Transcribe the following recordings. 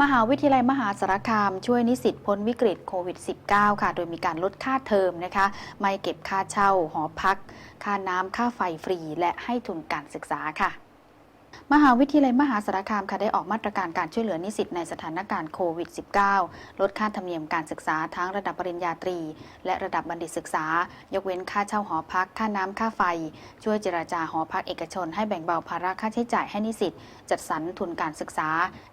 มหาวิทยาลัยมหาสารคาม ช่วยนิสิตพ้นวิกฤตโควิด -19 ค่ะ โดยมีการลดค่าเทอมนะคะ ไม่เก็บค่าเช่าหอพัก ค่าน้ำค่าไฟฟรี และให้ทุนการศึกษาค่ะ มหาวิทยาลัยมหาสารคามค่ะได้ออกมาตรการการช่วยเหลือนิสิตในสถานการณ์โควิด -19 ลดค่าธรรมเนียมการศึกษาทั้งระดับปริญญาตรี และระดับบัณฑิตศึกษา ยกเว้นค่าเช่าหอพัก ค่าน้ำค่าไฟ ช่วยเจราจาหอพักเอกชน ให้แบ่งเบาภาระค่าใช้จ่ายให้นิสิตจัดสรรทุนการศึกษา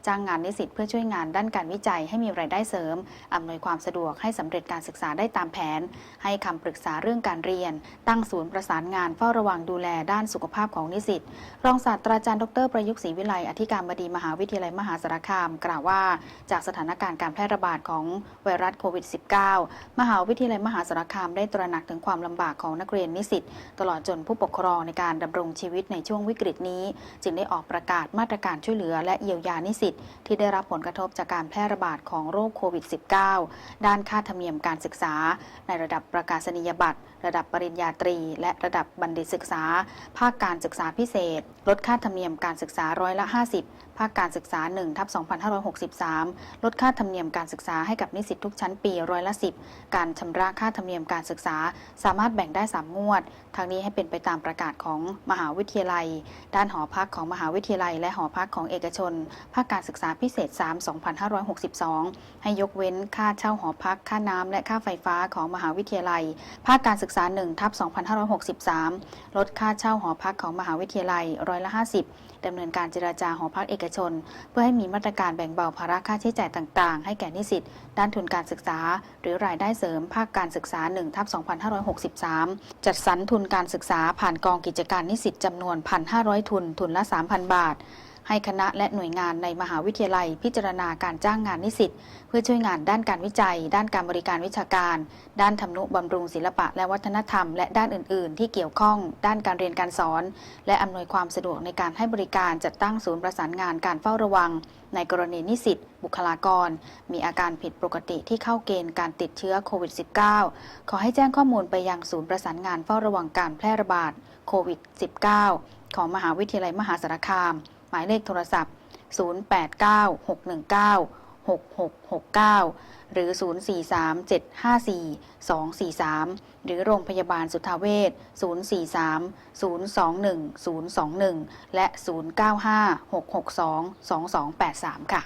จ้างงานนิสิตเพื่อช่วยงานด้านการวิจัยให้มีรายได้เสริมอำนวยความสะดวกให้สำเร็จการศึกษาได้ตามแผน ให้คำปรึกษาเรื่องการเรียน ตั้งศูนย์ประสานงานเฝ้าระวังดูแลด้านสุขภาพของนิสิตรองศาสตราจารย์ดรประยุกต์ศรีวิไลอธิการบดีมหาวิทยาลัยมหาสารคาม กล่าวว่า จากสถานการณ์การแพร่ระบาดของไวรัสโควิด -19 มหาวิทยาลัยมหาสารคามได้ตระหนักถึงความลำบากของนักเรียนนิสิตตลอดจนผู้ปกครองในการดำรงชีวิตในช่วงวิกฤตนี้ จึงได้ออกประกาศมาตรการช่วยเหลือ และเยียวยานิสิตที่ได้รับผลกระทบจากการแพร่ระบาดของโรคโควิด -19 ด้านค่าธรรมเนียมการศึกษา ในระดับประกาศนียบัตร ระดับปริญญาตรี และระดับบัณฑิตศึกษา ภาคการศึกษาพิเศษ ลดค่าธรรมเนียมการศึกษาร้อยละ 50 ภาคการศึกษา1ทับ2563 ลดค่าธรรมเนียมการศึกษาให้กับนิสิตทุกชั้นปีร้อยละ 10 การชำระค่าธรรมเนียมการศึกษา สามารถแบ่งได้ 3 งวด ทางนี้ให้เป็นไปตามประกาศของมหาวิทยาลัย ด้านหอพักของมหาวิทยาลัย และหอพักของเอกชน ภาคการศึกษาพิเศษ 3 2562 ให้ยกเว้นค่าเช่าหอพัก ค่าน้ำและค่าไฟฟ้าของมหาวิทยาลัย ภาคการศึกษา1ทับ2563 ลดค่าเช่าหอพักของมหาวิทยาลัยร้อยละ 50ดำเนินการเจราจาหอพักเอกชน เพื่อให้มีมาตรการแบ่งเบาภาระค่าใช้จ่ายต่างๆ ให้แก่นิสิตด้านทุนการศึกษา หรือรายได้เสริมภาคการศึกษา1ทับ2563 จัดสรรทุนการศึกษาผ่านกองกิจการนิสิตจำนวน 1,500 ทุน ทุนละ 3,000 บาท ให้คณะและหน่วยงานในมหาวิทยาลัย พิจารณาการจ้างงานนิสิตเพื่อช่วยงานด้านการวิจัย ด้านการบริการวิชาการ ด้านทำนุบำรุงศิลปะและวัฒนธรรม และด้านอื่น ๆ ที่เกี่ยวข้อง ด้านการเรียนการสอน และอำนวยความสะดวกในการให้บริการจัดตั้งศูนย์ประสานงานการเฝ้าระวัง ในกรณีนิสิตบุคลากร มีอาการผิดปกติที่เข้าเกณฑ์การติดเชื้อโควิด -19 ขอให้แจ้งข้อมูลไปยังศูนย์ประสานงานเฝ้าระวังการแพร่ระบาดโควิด -19 ของมหาวิทยาลัยมหาสารคาม มายเลขโทรศัพท์ 0896196669 หรือ 043754243 หรือโรงพยาบาลสุทธาเวช043 021 021 และ 0956622283 ค่ะ